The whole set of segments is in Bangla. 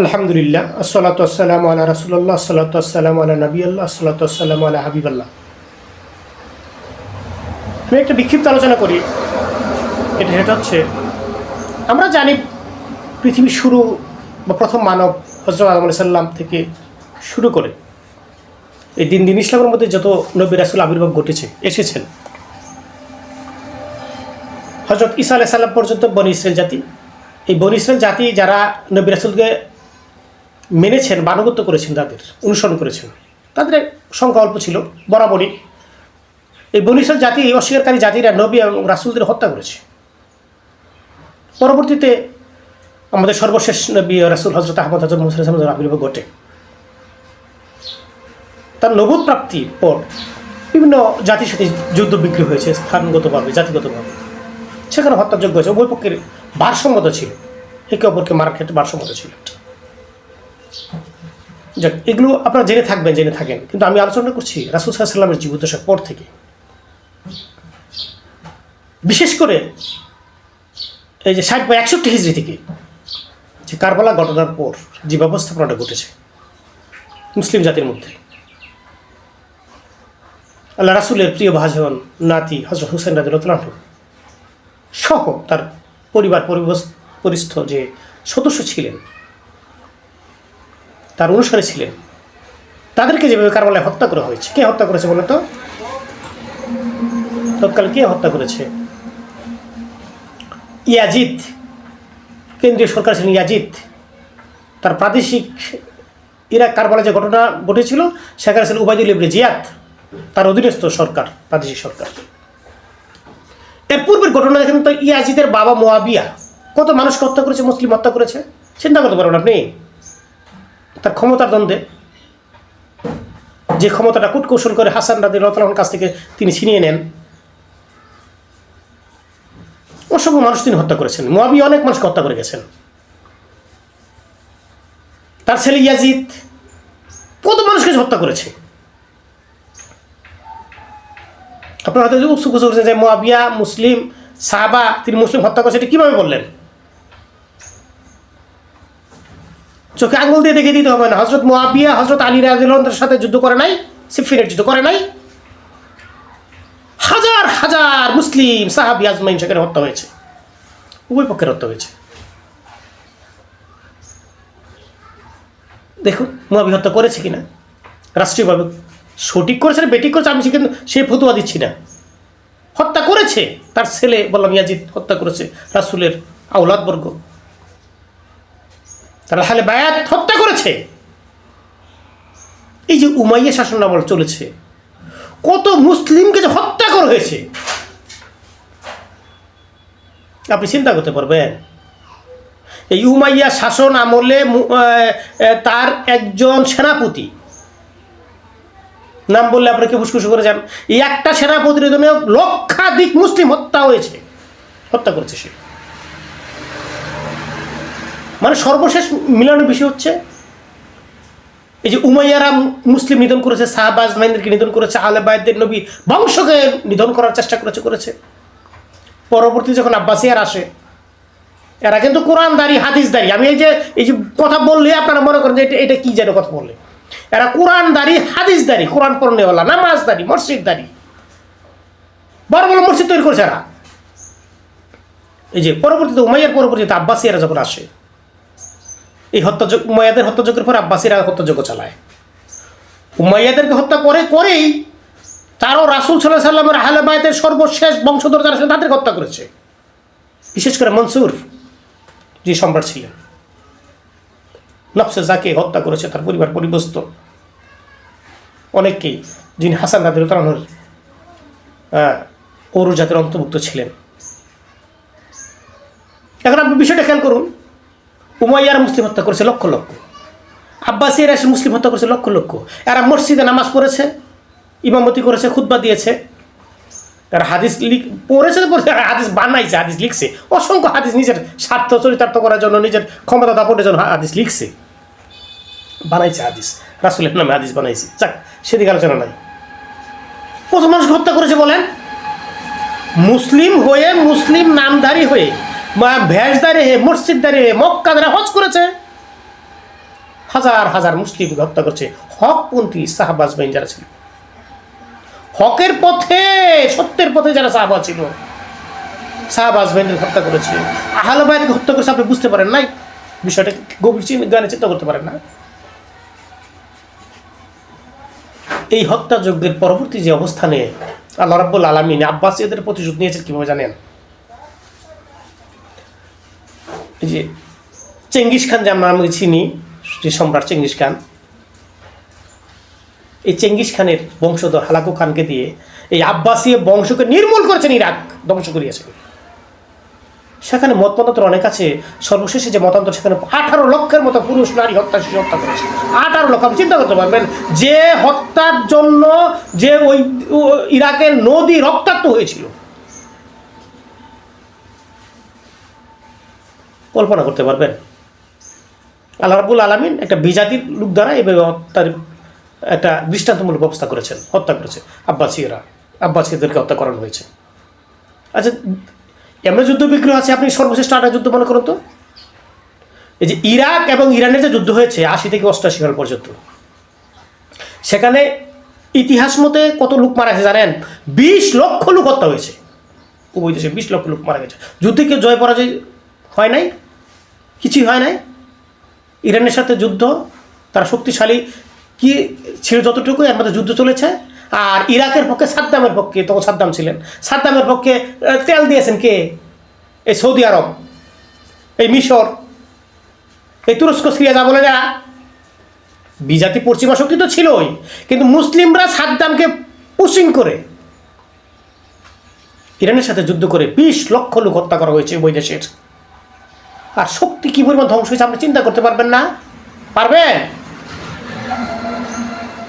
আলহামদুলিল্লাহ, আসসালাতু আসসালামু আলা রাসুল্লাহ আসসালাতু আসসালামু আলা নবী আল্লাহ আসসালাতু আসসালামু আলা হাবিবাল্লাহ। আমি একটা বিক্ষিপ্ত আলোচনা করি। এটা সেটা হচ্ছে, আমরা জানি পৃথিবীর শুরু বা প্রথম মানব হজরত আলাইহিস সাল্লাম থেকে শুরু করে এই দিন দিন ইসলামের মধ্যে যত নবী রাসুল আবির্ভাব ঘটেছে, এসেছেন। হজরত ঈসা আলাইহিস সাল্লাম পর্যন্ত বনি জাতি, এই বনি জাতি যারা নবী রাসুলকে মেনেছেন বানুগত্য করেছেন তাদের, অনুসরণ করেছেন। তাদের সংখ্যা অল্প ছিল, বরাবরই। এই বনিসল জাতি অস্বীকারী জাতিরা নবী এবং রাসুলদের হত্যা করেছে। পরবর্তীতে আমাদের সর্বশেষ নবী রাসুল হজরত আহমদ হজরত মুসলিম আবির্ভাব ঘটে, তার নবুদ প্রাপ্তির পর বিভিন্ন জাতির সাথে যুদ্ধ বিক্রি হয়েছে, স্থানগতভাবে, জাতিগতভাবে। সেখানে হত্যাযোগ্য হয়েছে, উভয় পক্ষের ভারসম্মত ছিল। একে অপরকে ক্ষেত্রে ভারসম্মত ছিল। একটা যাক, এগুলো আপনারা জেনে থাকবেন, জেনে থাকেন। কিন্তু আমি আলোচনা করছি রাসুল সাল্লামের জীবদ্দশার পর থেকে। বিশেষ করে এই যে ষাট বা একষট্টি হিজড়ি থেকে যে কারবালা ঘটনার পর যে ব্যবস্থাপনাটা ঘটেছে মুসলিম জাতির মধ্যে। আল্লাহ রাসুলের প্রিয় ভাজন, নাতি হজরত হুসেন রাজুল্লাহ সহ তার পরিবার পরিস্থ যে সদস্য ছিলেন তার অনুসারে ছিলেন। তাদেরকে যেভাবে কারবালায় হত্যা করা হয়েছে, কে হত্যা করেছে বলো তো? তৎকাল কে হত্যা করেছে? ইয়াজিদ, কেন্দ্রীয় সরকার ছিলেন ইয়াজিদ। তার প্রাদেশিক ইরাক কারবালা যে ঘটনা ঘটেছিল, সেখানে ছিল উবায়দুল ইবনে জিয়াদ, তার অধীনস্থ সরকার, প্রাদেশিক সরকার। এর পূর্বের ঘটনা দেখেন তো ইয়াজিদের বাবা মোয়াবিয়া, কত মানুষকে হত্যা করেছে, মুসলিম হত্যা করেছে? চিন্তা করতে পারবেন আপনি। তার ক্ষমতার দ্বন্দ্বে, যে ক্ষমতাটা কুটকৌশল করে হাসান রাদি রতলার কাছ থেকে তিনি ছিনিয়ে নেন। অসংখ্য মানুষ তিনি হত্যা করেছেন, মোয়াবি অনেক মানুষকে হত্যা করে গেছেন। তার ছেলে ইয়াজিদ কত মানুষকে হত্যা করেছে? আপনারা হয়তো উৎসুক যে মোয়াবিয়া, মুসলিম, সাহাবা, তিনি মুসলিম হত্যা করেছে, এটা কীভাবে বললেন? চোখে আঙুল দিয়ে দেখে দিতে হবে না। হজরত মোয়াবিয়া হজরত আলী রাজুল্লাহের সাথে যুদ্ধ করে নাই সিফিনের যুদ্ধ করে নাই। হাজার হাজার মুসলিম সাহাবি আজমাইন সেখানে হত্যা হয়েছে। উভয় পক্ষের হত্যা হয়েছে। দেখুন মোয়াবি হত্যা করেছে কিনা? রাষ্ট্রীয়ভাবে সঠিক করেছে না বেটিক করেছে, আমি কিন্তু সে ফতুয়া দিচ্ছি না। হত্যা করেছে, তার ছেলে বললাম ইয়াজিদ হত্যা করেছে রাসুলের আউলাদবর্গ তারা হালে বায়াত হত্যা করেছে। এই যে উমাইয়া শাসন আমল চলেছে, কত মুসলিমকে যে হত্যা করা হয়েছে। আপনি চিন্তা করতে পারবেন, এই উমাইয়া শাসন আমলে তার একজন সেনাপতি, নাম বললে আপনি কি ফুসকুস করে যান? এই একটা সেনাপতির জন্য লক্ষাধিক মুসলিম হত্যা হয়েছে, হত্যা করেছে সে। মানে সর্বশেষ মিলানোর বিষয় হচ্ছে এই যে উমাইয়ারা মুসলিম নিধন করেছে শাহবাজ মাইনদেরকে নিধন করেছে আলে বায়দের নবী বংশকে নিধন করার চেষ্টা করেছে করেছে। পরবর্তী যখন আব্বাসিয়ার আসে, এরা কিন্তু কোরআনদারি, হাদিসদারি। আমি এই যে এই যে কথা বললে আপনারা মনে করেন যে এটা এটা কী যেন কথা বললে? এরা কোরআনদারি, হাদিসদারি, কোরআন পড়নেওয়ালা নামাজদারি, মসজিদদারি। বড় বড় মসজিদ তৈরি করেছে এরা। এই যে পরবর্তীতে উমাইয়ার পরবর্তীতে আব্বাসিয়ারা যখন আসে এই হত্যাযোগ উমাইয়াদের হত্যাযোগের পর আব্বাসীরা হত্যাযোগ্য চালায়। উমাইয়াদেরকে হত্যা করে, করেই তারও রাসুল সাল্লাহ সাল্লামের আহলেবায়তের সর্বশেষ বংশধর যারা ছিলেন, তাদেরকে হত্যা করেছে। বিশেষ করে মনসুর, যে সম্রাট ছিলেন। নফসে যাকে হত্যা করেছে, তার পরিবার পরিবস্ত। অনেককেই, যিনি হাসান রাদিল তালানোর ঔর জাতের অন্তর্ভুক্ত ছিলেন। এখন আপনি বিষয়টা খেয়াল করুন উমাইয়ার মুসলিম হত্যা করেছে লক্ষ লক্ষ। আব্বাসিয়ার এসে মুসলিম হত্যা করেছে লক্ষ লক্ষ। এরা মসজিদে নামাজ পড়েছে, ইমামতি করেছে, খুতবা দিয়েছে। এরা হাদিস লিখ, পড়েছে তো পড়েছে, এরা হাদিস বানাইছে, হাদিস লিখছে। অসংখ্য হাদিস নিজের স্বার্থ চরিতার্থ করার জন্য, নিজের ক্ষমতা দাপটের জন্য হাদিস লিখছে। বানাইছে হাদিস, রাসুলের নামে হাদিস বানাইছে। যাক, সেদিকে আলোচনা নাই। কত মানুষকে হত্যা করেছে বলেন? মুসলিম হয়ে মুসলিম নামধারী হয়ে ভেষদারি হয়ে মসজিদদারি হয়ে মক্কাদারে হজ করেছে। হাজার হাজার মুসলিমকে হত্যা করছে। হকপন্থী সাহাবাজ বাহিনী যারা ছিল। হকের পথে, সত্যের পথে যারা সাহাবা ছিল, সাহাবাজ বাহিনীর হত্যা করেছে। আহলবায়দকে হত্যা করেছে, আপনি বুঝতে পারেন নাই। বিষয়টা গভীর জ্ঞানে চিন্তা করতে পারেন না। এই হত্যাযজ্ঞের পরবর্তী যে অবস্থানে আল্লাহ রাব্বুল আলমিন আব্বাসীদের প্রতিশোধ নিয়েছেন কীভাবে জানেন এই যে চেঙ্গিস খান যে আমরা আমি চিনি, যে সম্রাট চেঙ্গিস খান। এই চেঙ্গিস খানের বংশধর হালাকু খানকে দিয়ে এই আব্বাসীয় বংশকে নির্মূল করেছেন ইরাক, ধ্বংস করিয়েছেন সেখানে মত মতান্তর অনেক আছে। সর্বশেষে যে মতান্তর, সেখানে আঠারো লক্ষের মতো পুরুষ, নারী হত্যা, শিশু হত্যা করেছে। আঠারো লক্ষ, আপনি চিন্তা করতে পারবেন, যে হত্যার জন্য যে ওই ইরাকের নদী রক্তাক্ত হয়েছিল। কল্পনা করতে পারবেন? আল্লাহ রাবুল আলমিন একটা বিজাতির লোক দ্বারা এভাবে হত্যার একটা দৃষ্টান্তমূলক ব্যবস্থা করেছেন, হত্যা করেছে। আব্বাসীরা আব্বাসীদেরকে হত্যা করানো হয়েছে। আচ্ছা এমন যুদ্ধ বিগ্রহ আছে? আপনি সর্বশ্রেষ্ঠ আটা যুদ্ধ মনে করুন তো। এই যে ইরাক এবং ইরানের যে যুদ্ধ হয়েছে, আশি থেকে অষ্টাশি সাল পর্যন্ত। সেখানে ইতিহাস মতে কত লোক মারা গেছে জানেন? বিশ লক্ষ লোক হত্যা হয়েছে। উভয় দেশে বিশ লক্ষ লোক মারা গেছে। যুদ্ধে কেউ জয় পরাজয় হয় নাই? কিছুই হয় নাই? ইরানের সাথে যুদ্ধ, তারা শক্তিশালী, কি ছিল যতটুকু এর মধ্যে যুদ্ধ চলেছে। আর ইরাকের পক্ষে সাদ্দামের পক্ষে, তখন সাদ্দাম ছিলেন। সাদ্দামের পক্ষে তেল দিয়েছেন কে? এই সৌদি আরব, এই মিশর, এই তুরস্ক, সিরিয়া, যা বলে না। বিজাতি পশ্চিমা শক্তি তো ছিলই, কিন্তু মুসলিমরা সাদ্দামকে পুশিং করে, ইরানের সাথে যুদ্ধ করে বিশ লক্ষ লোক হত্যা করা হয়েছে ওই দেশের। আর শক্তি কী পরিমাণ ধ্বংস হয়েছে আপনি চিন্তা করতে পারবেন না? পারবেন?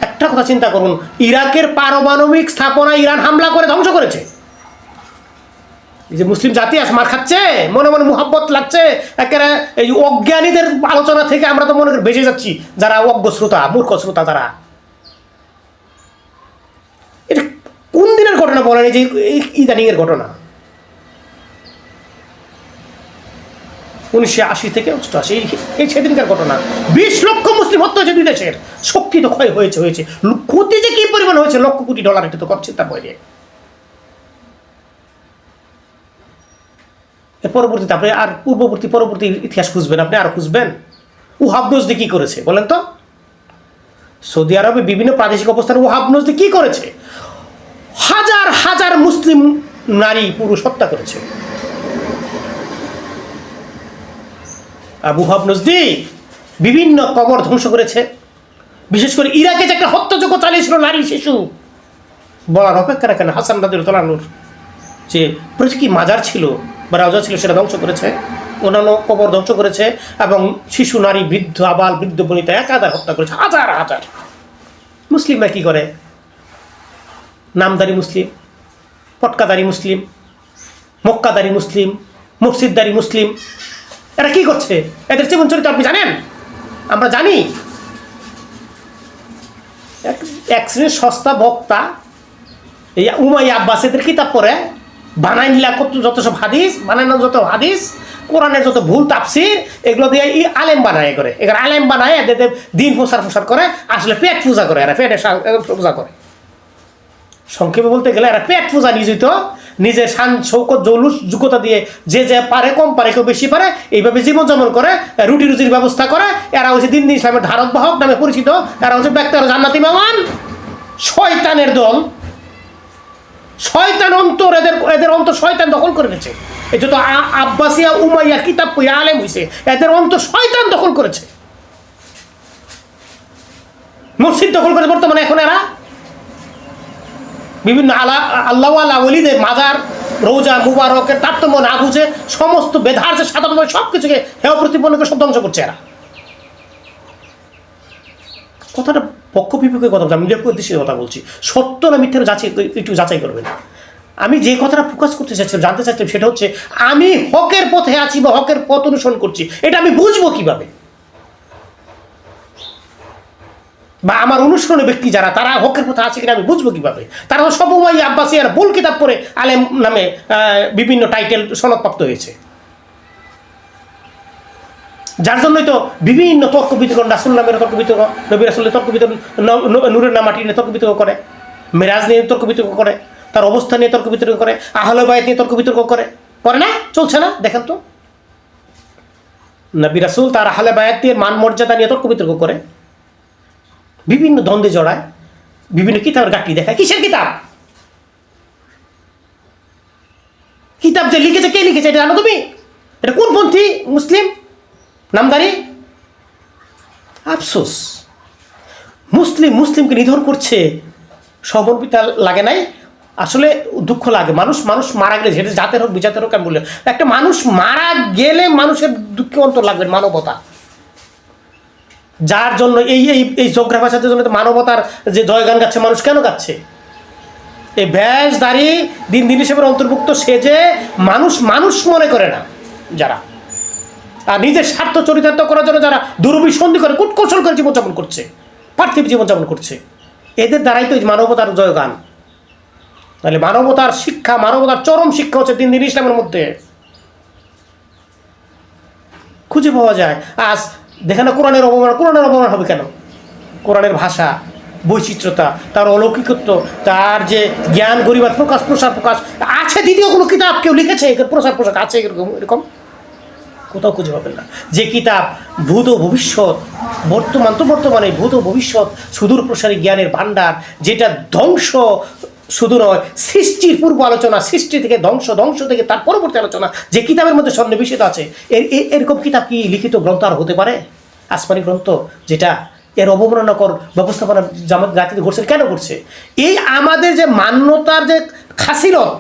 একটা কথা চিন্তা করুন, ইরাকের পারমাণবিক স্থাপনা ইরান হামলা করে ধ্বংস করেছে। এই যে মুসলিম জাতি আছে মার খাচ্ছে, মনে মনে মুহাব্বত লাগছে, একেবারে এই অজ্ঞানীদের আলোচনা থেকে আমরা তো মনে করি বেঁচে যাচ্ছি, যারা অজ্ঞ শ্রোতা, মূর্খ শ্রোতা যারা। এটা কোন দিনের ঘটনা বলেন? এই যে ইদানিংয়ের ঘটনা। উনিশশো আশি থেকে অষ্টআশি। এই সেদিনকার ঘটনা। বিশ লক্ষ মুসলিম হত্যা হয়েছে দুই দেশের। শক্তি তো ক্ষয় হয়েছে হয়েছে। ক্ষতি যে কি পরিমাণ হয়েছে, লক্ষ কোটি ডলার এটা তো কম চিন্তা বাইরে। পরবর্তীতে আপনি আর পূর্ববর্তী পরবর্তী ইতিহাস খুঁজবেন, আপনি আর খুঁজবেন। উহাব নজদি কি করেছে, বলেন তো? সৌদি আরবে বিভিন্ন প্রাদেশিক অবস্থানে উহাব নজদি কি করেছে? হাজার হাজার মুসলিম নারী, পুরুষ হত্যা করেছে। আবু হাব নজদি বিভিন্ন কবর ধ্বংস করেছে। বিশেষ করে ইরাকে যে একটা হত্যাযোগ্য চালিয়েছিল নারী শিশু। বলার অপেক্ষা রাখেন হাসান রাদের তোলানুর যে প্রতীকী মাজার ছিল বা রাজা ছিল সেটা ধ্বংস করেছে, অন্যান্য কবর ধ্বংস করেছে এবং শিশু, নারী, বৃদ্ধ, আবাল, বৃদ্ধ, বনিতা একাধার হত্যা করেছে, হাজার হাজার। মুসলিমরা কী করে? নামদারি মুসলিম, পটকাদারি মুসলিম, মক্কাদারি মুসলিম, মসজিদদারি মুসলিম এরা কি করছে? এদের জীবন চরিত্র আপনি জানেন? আমরা জানি। এক- শ্রেণির সস্তা বক্তা, এই উমাই আব্বাসীদের কিতাব পড়ে বানাই নিলা কত যত সব হাদিস বানানো যত হাদিস, কোরআনের যত ভুল তাপসির এগুলো দিয়ে ই আলেম বানায় করে। এখানে আলেম বানায়, এদের এদের দিন প্রসার প্রসার করে, আসলে পেট পূজা করে, এরা পেটের সা- পূজা করে। সংক্ষেপে বলতে গেলে, এরা পেট পূজা নিয়োজিত নিজের শান, শৌকত, জৌলুস, যোগ্যতা দিয়ে যে যে পারে, কম পারে, কেউ বেশি পারে, এইভাবে জীবনযাপন করে, রুটি রুজির ব্যবস্থা করে, এরা হচ্ছে দিন দিন ইসলামের ধারক বাহক নামে পরিচিত, এরা হচ্ছে ব্যক্তি জান্নাতি মেমান শয়তানের দল। শয়তান অন্তর, এদের এদের অন্তর শয়তান দখল করে নিয়েছে। এই যত আব্বাসিয়া, উমাইয়া, কিতাব আলেম হয়েছে এদের অন্তর শয়তান দখল করেছে। মসজিদ দখল করে বর্তমানে এখন এরা। বিভিন্ন আলা আল্লাহ আল্লাহ অলিদের মাজার, রোজা মুবারকের তারতম্য না বুঝে সমস্ত বেধার যে সাধারণ সব কিছুকে হেয় প্রতিপন্নকে সব ধ্বংস করছে এরা। কথাটা পক্ষ বিপক্ষের কথা বলছি, আমি নিরপেক্ষ কথা বলছি। সত্য না মিথ্যার যাচাই একটু যাচাই করবেন। আমি যে কথাটা ফোকাস করতে চাচ্ছিলাম জানতে চাচ্ছিলাম সেটা হচ্ছে আমি হকের পথে আছি বা হকের পথ অনুসরণ করছি, এটা আমি বুঝব কীভাবে? বা আমার অনুসরণী ব্যক্তি যারা, তারা হকের পথে আছে কিনা আমি বুঝব কীভাবে? তারা তো আব্বাসী আর বল কিতাব পড়ে আলেম নামে বিভিন্ন টাইটেল সনদপ্রাপ্ত হয়েছে। যার জন্যই তো বিভিন্ন তর্ক বিতর্ক, রাসুল নামের তর্ক বিতর্ক, নবী রাসুলের তর্ক বিতর্ক নূরের নাম মাটি নিয়ে তর্ক বিতর্ক করে, মেরাজ নিয়ে তর্ক বিতর্ক করে, তার অবস্থা নিয়ে তর্ক বিতর্ক করে আহলবায়ত নিয়ে তর্ক বিতর্ক করে করে না? চলছে না? দেখেন তো। নবী রাসুল তার আহলে বায়াত দিয়ে মান মর্যাদা নিয়ে তর্ক বিতর্ক করে। বিভিন্ন দ্বন্দ্বে জড়ায়, বিভিন্ন কিতাবের গাঠি দেখায়। কিসের কিতাব? কিতাব যে লিখেছে, কে লিখেছে? এটা জানো তুমি? এটা কোন পন্থী? মুসলিম? নামদারি? আফসোস। মুসলিম, মুসলিমকে নিধন করছে সমর্পিতা লাগে নাই। আসলে দুঃখ লাগে। মানুষ মানুষ মারা গেলে যেটা জাতের হোক, বিজাতের হোক, আমি বললে একটা মানুষ মারা গেলে মানুষের দুঃখে অন্তর লাগবে, মানবতা। যার জন্য এই এই এই জোগ্রাফ ভাষার জন্য মানবতার যে জয়গান গাচ্ছে, মানুষ কেন গাচ্ছে? এই ব্যাস দাড়ি দিন দিন হিসেবে অন্তর্ভুক্ত সেজে মানুষ মানুষ মনে করে না যারা। আর নিজের স্বার্থ চরিতার্থ করার জন্য যারা দুর্বিসন্ধি করে, কুটকৌশল করে জীবনযাপন করছে, পার্থিব জীবনযাপন করছে, এদের দ্বারাই তো মানবতার জয়গান। তাহলে মানবতার শিক্ষা, মানবতার চরম শিক্ষা হচ্ছে দিন দিন ইসলামের মধ্যে। খুঁজে পাওয়া যায়। আজ দেখে না কোরআনের অবমান কোরআনের অবমান হবে কেন? কোরআনের ভাষা, বৈচিত্র্যতা, তার অলৌকিকত্ব, তার যে জ্ঞান গরিবার প্রকাশ, প্রসার, প্রকাশ, আছে দ্বিতীয় কোনো কিতাব কেউ লিখেছে? প্রসার প্রসার আছে এরকম এরকম? কোথাও খুঁজে পাবেন না। যে কিতাব ভূত ভবিষ্যৎ, বর্তমান, তো বর্তমানে ভূত ভবিষ্যৎ সুদূর প্রসারী জ্ঞানের ভাণ্ডার, যেটা ধ্বংস শুধু নয়, সৃষ্টির পূর্ব আলোচনা, সৃষ্টি থেকে ধ্বংস ধ্বংস থেকে তার পরবর্তী আলোচনা, যে কিতাবের মধ্যে সন্নিবেশিত আছে, এর এরকম কিতাব কি লিখিত গ্রন্থ আর হতে পারে? আসমানি গ্রন্থ, যেটা এর অবমাননাকর ব্যবস্থাপনা জামাত জাতিতে করছে কেন করছে এই আমাদের যে মান্যতার যে খাসিলত,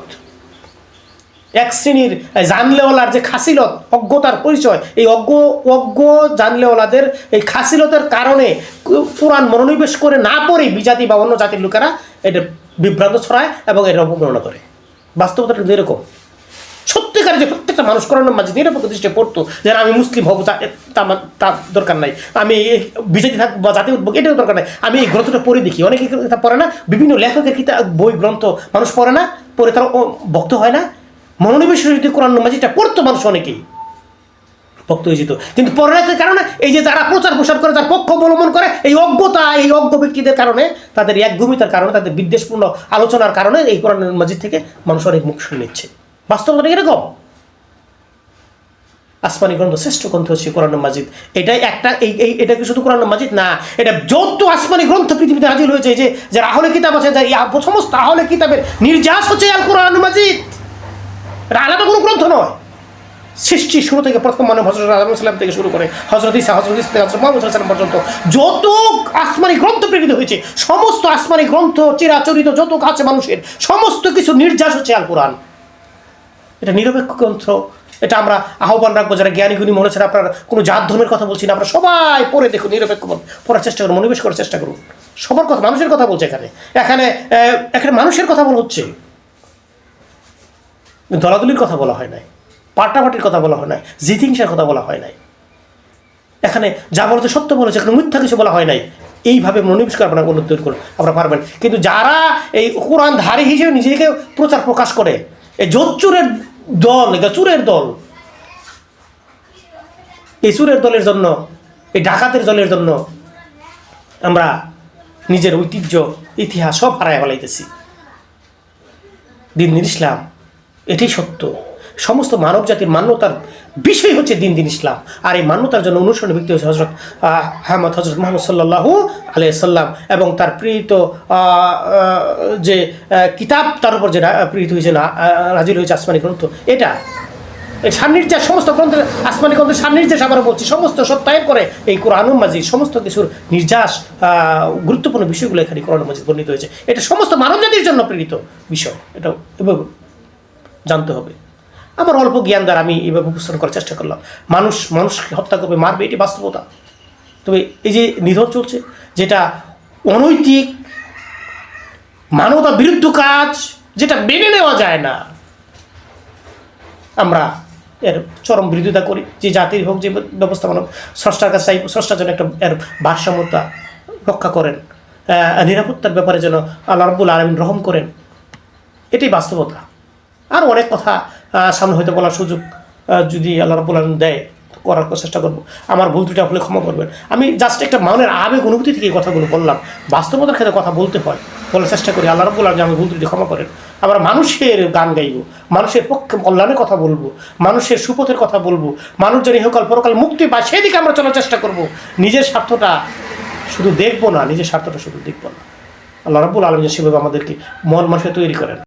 এক শ্রেণির জানলেওয়ালার যে খাসিলত, অজ্ঞতার পরিচয়, এই অজ্ঞ অজ্ঞ জানলেওয়ালাদের এই খাসিলতের কারণে কোরআন মনোনিবেশ করে না পড়ে বিজাতি বা অন্য জাতির লোকেরা এটা বিভ্রান্ত ছড়ায় এবং এটা অবমাননা করে। বাস্তবতা কিন্তু এরকম। সত্যিকার যে প্রত্যেকটা মানুষ করোনার মাঝে নিরপেক্ষ দৃষ্টি পড়তো যে আমি মুসলিম হব, তা- তা দরকার নাই। আমি বিজেপি থাকব বা জাতি উঠবো এটাও দরকার নাই। আমি এই গ্রন্থটা পড়ে দেখি। অনেকে কিতাব পড়ে না। বিভিন্ন লেখকের কিতাব বই গ্রন্থ মানুষ পড়ে না। পড়ে তারা ভক্ত হয় না। মনোনিবেশ যদি কোরআন মাঝিটা পড়তো মানুষ অনেকেই। ভক্ত কিন্তু পড়ালেখার কারণে এই যে যারা প্রচার প্রসার করে তার পক্ষ অবলম্বন করে, এই অজ্ঞতা, এই অজ্ঞ ব্যক্তিদের কারণে, তাদের একভূমিতার কারণে, তাদের বিদ্বেষপূর্ণ আলোচনার কারণে এই কোরআন মাজিদ থেকে মানুষ অনেক মুখ শুনে নিচ্ছে। বাস্তবতা এরকম? আসমানি গ্রন্থ, শ্রেষ্ঠ গ্রন্থ হচ্ছে কোরআন মাজিদ। এটাই একটা, এই এই, এটা কি শুধু কোরআন মাজিদ? না, এটা যত আসমানি গ্রন্থ পৃথিবীতে হাজির হয়েছে যে, যারা আহলে কিতাব আছে যা সমস্ত আহলে কিতাবের নির্যাস হচ্ছে আল কোরআন মাজিদ। এটা আলাদা কোনো গ্রন্থ নয়। সৃষ্টি শুরু থেকে প্রথম মানব হজরত আদম থেকে শুরু করে হজরত ইসা হজরত ইসা হজরত মোহাম্মদ পর্যন্ত যত আসমানি গ্রন্থ প্রেরিত হয়েছে। সমস্ত আসমানি গ্রন্থ, চিরাচরিত যত আছে মানুষের। সমস্ত কিছু নির্যাস হচ্ছে আল কোরআন এটা নিরপেক্ষ গ্রন্থ। এটা আমরা আহ্বান রাখব যারা জ্ঞানী গুণী মনে হচ্ছে আপনার কোনো জাত ধর্মের কথা বলছি না। আমরা সবাই পড়ে দেখুন, নিরপেক্ষ মন পড়ার চেষ্টা করুন, মনোনিবেশ করার চেষ্টা করুন। সবার কথা, মানুষের কথা বলছে এখানে। এখানে এখানে মানুষের কথা বলা হচ্ছে। দলাদলির কথা বলা হয় নাই। পাল্টাপাটির কথা বলা হয় নাই, জিতিংসার কথা বলা হয় নাই। এখানে যা বলেছে সত্য বলেছে, এখানে মিথ্যা কিছু বলা হয় নাই। এইভাবে মনোনিবেশ করে আপনার উন্নতি করে আপনারা পারবেন। কিন্তু যারা এই কোরআন ধারী হিসেবে নিজেকে প্রচার প্রকাশ করে, এই জোচ্চুরের দল এটা চুরের দল, এই চুরের দলের জন্য, এই ডাকাতের দলের জন্য আমরা নিজের ঐতিহ্য, ইতিহাস সব হারায় ফেলাইতেছি। দিন দিন ইসলাম, এটাই সত্য। সমস্ত মানব জাতির মান্যতার বিষয় হচ্ছে দিন দিন ইসলাম। আর এই মান্যতার জন্য অনুসরণ ব্যক্তি হচ্ছে হজরত আহমদ হজরত মোহাম্মদ সাল্লাহু আলাইসাল্লাম এবং তার প্রেরিত যে কিতাব, তার উপর যে প্রেরিত হয়েছে না রাজিল হয়েছে আসমানি গ্রন্থ। এটা সান্নির্যাস সমস্ত গ্রন্থের, আসমানি গ্রন্থের সান্নির্যাস আবার বলছি, সমস্ত সত্যায়ন করে এই কোরআন মাজিদ সমস্ত কিছুর নির্যাস গুরুত্বপূর্ণ বিষয়গুলো এখানে কোরআন মাজিদ বর্ণিত হয়েছে। এটা সমস্ত মানব জাতির জন্য প্রেরিত বিষয়। এটা এভাবে জানতে হবে। আমার অল্প জ্ঞান দ্বারা আমি এইভাবে উপস্থাপন করার চেষ্টা করলাম। মানুষ, মানুষকে হত্যা করবে, মারবে, এটি বাস্তবতা। তবে এই যে নিধন চলছে, যেটা অনৈতিক, মানবতা বিরুদ্ধ কাজ, যেটা মেনে নেওয়া যায় না, আমরা এর চরম বিরোধিতা করি। যে জাতির হোক, যে ব্যবস্থাপনা হোক স্রষ্টার কাছে চাই, স্রষ্টার জন্য একটা এর ভারসাম্যতা রক্ষা করেন। নিরাপত্তার ব্যাপারে যেন আল্লাহ রব্বুল আলমিন রহম করেন। এটাই বাস্তবতা। আর অনেক কথা সামনে হয়তো বলার সুযোগ যদি আল্লাহ রব্বুল আলমিন দেয় করার চেষ্টা করব। আমার ভুল ত্রুটি আপনি ক্ষমা করবেন। আমি জাস্ট একটা মনের আবেগ অনুভূতি থেকে কথাগুলো বললাম। বাস্তবতার ক্ষেত্রে কথা বলতে হয়, বলার চেষ্টা করি, আল্লাহ রব্বুল আলম আমি ভুল ত্রুটি ক্ষমা করেন। আমরা মানুষের গান গাইব, মানুষের পক্ষে কল্যাণের কথা বলব, মানুষের সুপথের কথা বলব, মানুষ যেন ইহকাল পরকাল মুক্তি পায়, সেদিকে আমরা চলার চেষ্টা করব। নিজের স্বার্থটা শুধু দেখব না, নিজের স্বার্থটা শুধু দেখব না। আল্লাহ রব্বুল আলম সেভাবে আমাদেরকে মন মানুষকে তৈরি করেন।